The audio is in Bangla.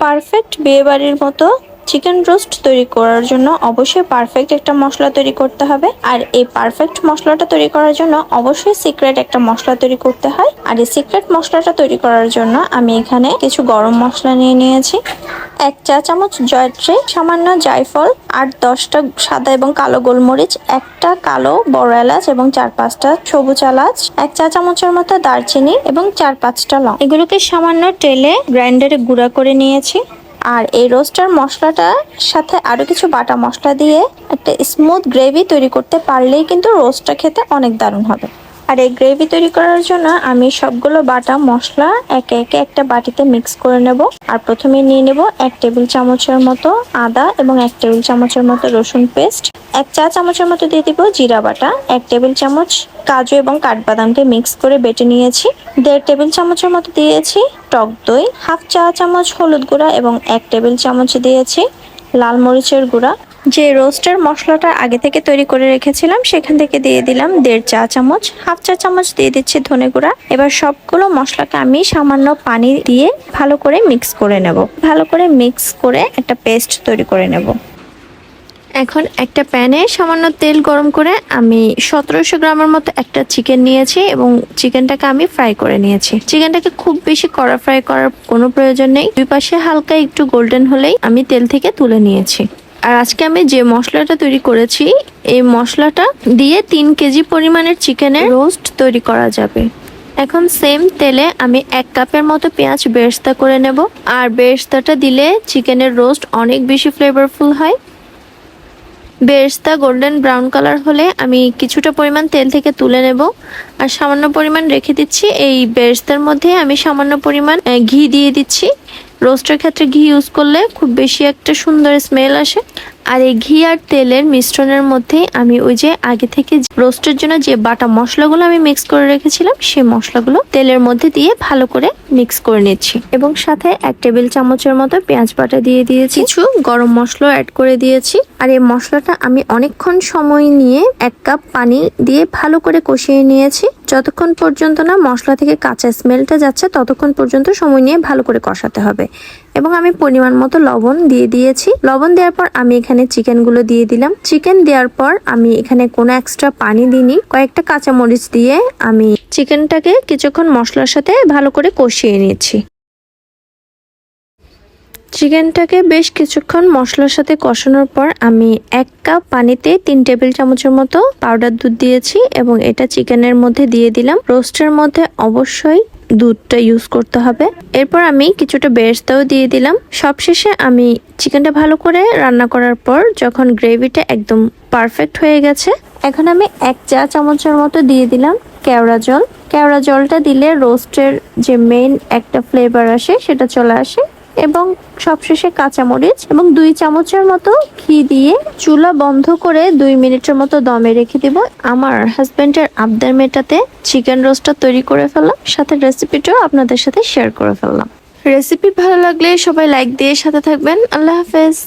পারফেক্ট বিয়েবাড়ির মতো চিকেন রোস্ট তৈরি করার জন্য অবশ্যই পারফেক্ট একটা মশলা তৈরি করতে হবে। আর এই পারফেক্ট মশলাটা তৈরি করার জন্য অবশ্যই সিক্রেট একটা মশলা তৈরি করতে হয়। আর এই সিক্রেট মশলাটা তৈরি করার জন্য আমি এখানে কিছু গরম মশলা নিয়ে নিয়েছি। এক চা চামচ জয়ত্রী, সামান্য জায়ফল, আর দশটা সাদা এবং কালো গোলমরিচ, একটা কালো বড় এলাচ এবং চার পাঁচটা সবুজ এলাচ, এক চা চামচের মতো দারচিনি এবং চার পাঁচটা লং। এগুলোকে সামান্য তেলে গ্রাইন্ডারে গুঁড়া করে নিয়েছি। আর এই রোস্টার মশলাটার সাথে আরও কিছু বাটা মশলা দিয়ে একটা স্মুথ গ্রেভি তৈরি করতে পারলেই কিন্তু রোস্টটা খেতে অনেক দারুণ হবে। আর এই গ্রেভি তৈরি করার জন্য আমি সবগুলো বাটা মশলা একে একে একটা বাটিতে মিক্স করে নেব। আর প্রথমে নিয়ে নেব এক টেবিল চামচের মতো আদা এবং এক টেবিল চামচের মতো রসুন পেস্ট এক চা চামচের মতো দিয়ে দিব জিরা বাটা। এক টেবিল চামচ কাজু এবং কাঠবাদামকে মিক্স করে বেটে নিয়েছি। দেড় টেবিল চামচের মতো দিয়েছি টক দই। হাফ চা চামচ হলুদ গুঁড়া এবং এক টেবিল চামচ দিয়েছি লাল মরিচের গুঁড়া। যে রোস্টের মশলাটা আগে থেকে তৈরি করে রেখেছিলাম, সেখান থেকে দিয়ে দিলাম দেড় চা চামচ, হাফ চা চামচ দিয়ে দিচ্ছি ধনে গুঁড়া। এবার সবগুলো মশলাকে আমি সামান্য পানি দিয়ে ভালো করে মিক্স করে নেব। ভালো করে মিক্স করে একটা পেস্ট তৈরি করে নেব। এখন একটা প্যানে সামান্য তেল গরম করে আমি সতেরোশো গ্রামের মতো একটা চিকেন নিয়েছি এবং চিকেনটাকে আমি ফ্রাই করে নিয়েছি। চিকেনটাকে খুব বেশি কড়া ফ্রাই করার কোনো প্রয়োজন নেই। দুই পাশে হালকা একটু গোল্ডেন হলেই আমি তেল থেকে তুলে নিয়েছি। আর আজকে আমি যে মশলাটা তৈরি করেছি, এই মশলাটা দিয়ে তিন কেজি পরিমাণের চিকেনের রোস্ট তৈরি করা যাবে। এখন সেম তেলে আমি এক কাপের মতো পেঁয়াজ বেরেস্তা করে নেব। আর বেরেস্তাটা দিলে চিকেনের রোস্ট অনেক বেশি ফ্লেভারফুল হয়। বেরেস্তা গোল্ডেন ব্রাউন কালার হলে আমি কিছুটা পরিমাণ তেল থেকে তুলে নেব। আর সামান্য পরিমাণ রেখে দিচ্ছি, এই বেরেস্তার মধ্যে আমি সামান্য পরিমাণ ঘি দিয়ে দিচ্ছি। রোস্টের ক্ষেত্রে ঘি ইউজ করলে খুব বেশি একটা সুন্দর স্মেল আসে। আর এই ঘি আর তেলের মিশ্রণের মধ্যে আমি ওই যে আগে থেকে রোস্টের জন্য যে বাটা মশলাগুলো আমি মিক্স করে রেখেছিলাম, সেই মশলাগুলো তেলের মধ্যে দিয়ে ভালো করে মিক্স করে নিচ্ছি। এবং সাথে এক টেবিল চামচের মতো পেঁয়াজ বাটা দিয়ে দিয়েছি। কিছু গরম মশলা অ্যাড করে দিয়েছি। আর এই মশলাটা আমি অনেকক্ষণ সময় নিয়ে এক কাপ পানি দিয়ে ভালো করে কষিয়ে নিয়েছি। যতক্ষণ পর্যন্ত না মশলা থেকে কাঁচা স্মেলটা যাচ্ছে, ততক্ষণ পর্যন্ত সময় নিয়ে ভালো করে কষাতে হবে। এবং আমি পরিমাণ মতো লবণ দিয়ে দিয়েছি। লবণ দেওয়ার পর আমি এখানে চিকেনগুলো দিয়ে দিলাম। চিকেন দেওয়ার পর আমি এখানে কোনো এক্সট্রা পানি দিইনি। কয়েকটা কাঁচামরিচ দিয়ে আমি চিকেনটাকে কিছুক্ষণ মশলার সাথে ভালো করে কষিয়ে নিয়েছি। চিকেনটাকে বেশ কিছুক্ষণ মশলার সাথে কষানোর পর আমি এক কাপ পানিতে তিন টেবিল চামচের মতো পাউডার দুধ দিয়েছি এবং এটা চিকেনের মধ্যে দিয়ে দিলাম। রোস্টের মধ্যে অবশ্যই দুধটা ইউজ করতে হবে। এরপর আমি কিছুটা বেরেস্তাও দিয়ে দিলাম। সবশেষে আমি চিকেনটা ভালো করে রান্না করার পর যখন গ্রেভিটা একদম পারফেক্ট হয়ে গেছে, এখন আমি এক চা চামচের মতো দিয়ে দিলাম কেওড়া জল। কেওড়া জলটা দিলে রোস্টের যে মেইন একটা ফ্লেভার আসে সেটা চলে আসে। এবং সবশেষে কাঁচামরিচ এবং দুই চামচের মতো ঘি দিয়ে চুলা বন্ধ করে দুই মিনিটের মতো দমে রেখে দিব। আমার হাজবেন্ডের আবদার মেটাতে চিকেন রোস্টটা তৈরি করে ফেললাম, সাথে রেসিপিটাও আপনাদের সাথে শেয়ার করে ফেললাম। রেসিপি ভালো লাগলে সবাই লাইক দিয়ে সাথে থাকবেন। আল্লাহ হাফেজ।